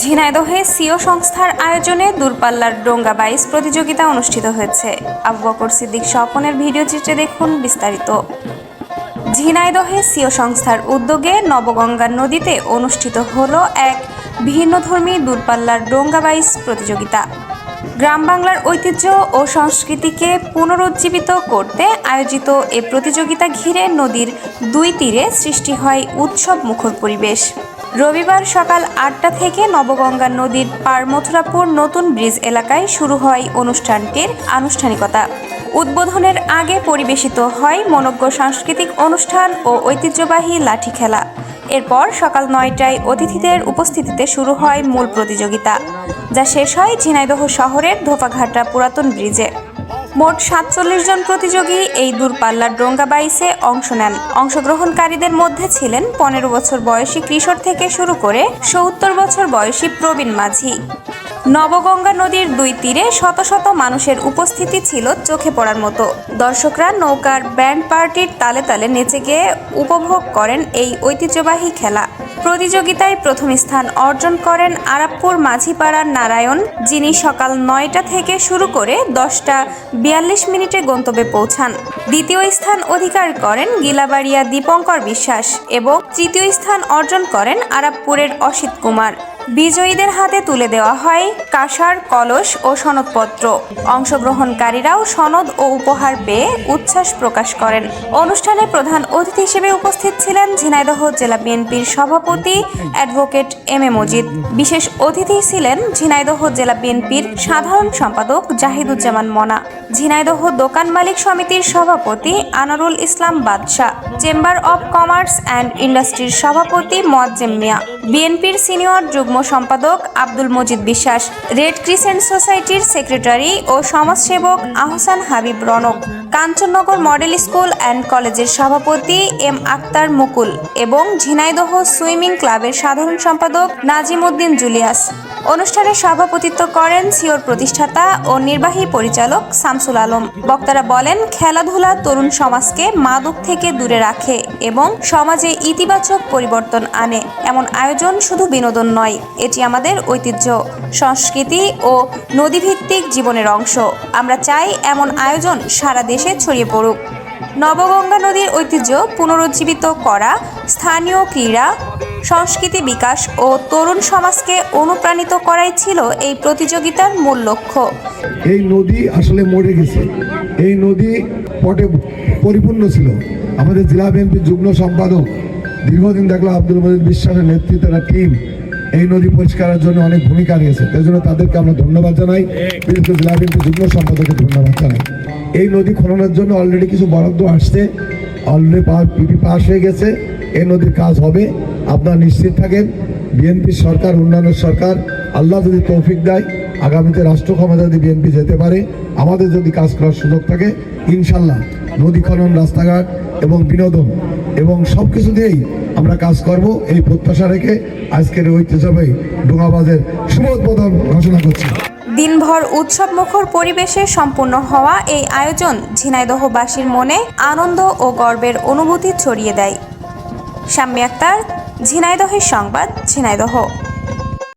ঝিনাইদহে CO সংস্থার আয়োজনে দূরপাল্লার ডোঙ্গা বাইস প্রতিযোগিতা অনুষ্ঠিত হয়েছে। আবু বকর সিদ্দিক স্বপনের ভিডিও চিত্রে দেখুন বিস্তারিত। ঝিনাইদহে সিও সংস্থার উদ্যোগে নবগঙ্গা নদীতে অনুষ্ঠিত হল এক ভিন্নধর্মী দূরপাল্লার ডোঙ্গা বাইস প্রতিযোগিতা। গ্রাম বাংলার ঐতিহ্য ও সংস্কৃতিকে পুনরুজ্জীবিত করতে আয়োজিত এ প্রতিযোগিতা ঘিরে নদীর দুই তীরে সৃষ্টি হয় উৎসব মুখর পরিবেশ। রবিবার সকাল আটটা থেকে নবগঙ্গা নদীর পার মথুরাপুর নতুন ব্রিজ এলাকায় শুরু হয় অনুষ্ঠানটির আনুষ্ঠানিকতা। উদ্বোধনের আগে পরিবেশিত হয় মনজ্ঞ সাংস্কৃতিক অনুষ্ঠান ও ঐতিহ্যবাহী লাঠি খেলা। এরপর সকাল নয়টায় অতিথিদের উপস্থিতিতে শুরু হয় মূল প্রতিযোগিতা, যা শেষ হয় ঝিনাইদহ শহরের ধোপাঘাটা পুরাতন ব্রিজে। মোট সাতচল্লিশ জন প্রতিযোগী এই দূরপাল্লার ডোঙ্গা বাইসে অংশ নেন। অংশগ্রহণকারীদের মধ্যে ছিলেন পনেরো বছর বয়সী কিশোর থেকে শুরু করে সত্তর বছর বয়সী প্রবীণ মাঝি। নবগঙ্গা নদীর দুই তীরে শত শত মানুষের উপস্থিতি ছিল চোখে পড়ার মতো। দর্শকরা নৌকার ব্যান্ড পার্টির তালে তালে নেচে গিয়ে উপভোগ করেন এই ঐতিহ্যবাহী খেলা। প্রতিযোগিতায় প্রথম স্থান অর্জন করেন আরাপপুর মাঝিপাড়ার নারায়ণ, যিনি সকাল নয়টা থেকে শুরু করে দশটা বিয়াল্লিশ মিনিটে গন্তব্যে পৌঁছান। দ্বিতীয় স্থান অধিকার করেন গিলাবাড়িয়া দীপঙ্কর বিশ্বাস এবং তৃতীয় স্থান অর্জন করেন আরাপপুরের অসিত কুমার। বিজয়ীদের হাতে তুলে দেওয়া হয় কাঁসার কলস ও সনদপত্র। অংশগ্রহণকারীরাও সনদ ও উপহার পেয়ে উচ্ছ্বাস প্রকাশ করেন। অনুষ্ঠানে প্রধান অতিথি হিসেবে উপস্থিত ছিলেন ঝিনাইদহ জেলা বিএনপির সভাপতি অ্যাডভোকেট এম এ মজিদ। বিশেষ অতিথি ছিলেন ঝিনাইদহ জেলা বিএনপির সাধারণ সম্পাদক জাহিদুজ্জামান মনা। ঝিনাইদহ দোকান মালিক সমিতির সভাপতি আনারুল ইসলাম বাদশাহ। চেম্বার অব কমার্স অ্যান্ড ইন্ডাস্ট্রির সভাপতি মোয়াজ্জেম মিয়া। বিএনপির সিনিয়র যুগ্ম সম্পাদক আব্দুল মজিদ বিশ্বাস, রেড ক্রিসেন্ট সোসাইটির সেক্রেটারি ও সমাজসেবক Ahsan Habib Ronok, Kanchannagar model school and কলেজের সভাপতি এম আক্তার মুকুল এবং ঝিনাইদহ সুইমিং ক্লাবের সাধারণ সম্পাদক নাজিম উদ্দিন জুলিয়াস। অনুষ্ঠানে সভাপতিত্ব করেন সিওর প্রতিষ্ঠাতা ও নির্বাহী পরিচালক শামসুল আলম। বক্তারা বলেন, খেলাধুলা তরুণ সমাজকে মাদক থেকে দূরে রাখে এবং সমাজে ইতিবাচক পরিবর্তন আনে। এমন আয়োজন শুধু বিনোদন নয়, এটি আমাদের ঐতিহ্য, সংস্কৃতি ও নদীভিত্তিক জীবনের অংশ। আমরা চাই এমন আয়োজন সারা দেশে ছড়িয়ে পড়ুক। নবগঙ্গা নদীর ঐতিহ্য পুনরুজ্জীবিত করা, স্থানীয় ক্রীড়া, সংস্কৃতি বিকাশ ও তরুণ সমাজকে অনুপ্রাণিত করাই ছিল এই প্রতিযোগিতার মূল লক্ষ্য। এই নদী আসলে মরে গেছে। এই নদী পটে পরিপূর্ণ ছিল। আমাদের জেলা বিএনপির যুগ্ম সম্পাদক দীর্ঘদিন দেখলাম আব্দুল মজিদ বিশ্বাসের নেতৃত্বে টিম এই নদী পরিষ্কারের জন্য অনেক ভূমিকা নিয়েছে তাই জন্য তাদেরকে আমরা ধন্যবাদ জানাই। বিশেষ করে জেলা বিএনপির যুগ্ম সম্পাদককে ধন্যবাদ জানাই। এই নদী খননের জন্য অলরেডি কিছু বরাদ্দ আসছে। অলরেডি পিপি পাস হয়ে গেছে। এই নদীর কাজ হবে। আপনারা নিশ্চিত থাকেন বিএনপি সরকার উন্নয়ন সরকার, আল্লাহ যদি তৌফিক দেয়, আগামীতে রাষ্ট্র ক্ষমতা যদি বিএনপি যেতে পারে, আমাদের যদি কাজ করার সুযোগ থাকে, ইনশাল্লাহ নদী খনন, রাস্তাঘাট এবং বিনোদন এবং সব কিছু দিয়েই আমরা কাজ করব, এই প্রত্যাশা রেখে আজকের ঐতিহ্যবাহী ডোঙাবাজের শুভ উদ্বোধন ঘোষণা করছি। দিনভর উৎসব মুখর পরিবেশে সম্পূর্ণ হওয়া এই আয়োজন ঝিনাইদহবাসীর মনে আনন্দ ও গর্বের অনুভূতি ছড়িয়ে দেয়। শাম্মী আক্তার, ঝিনাইদহের সংবাদ, ঝিনাইদহ।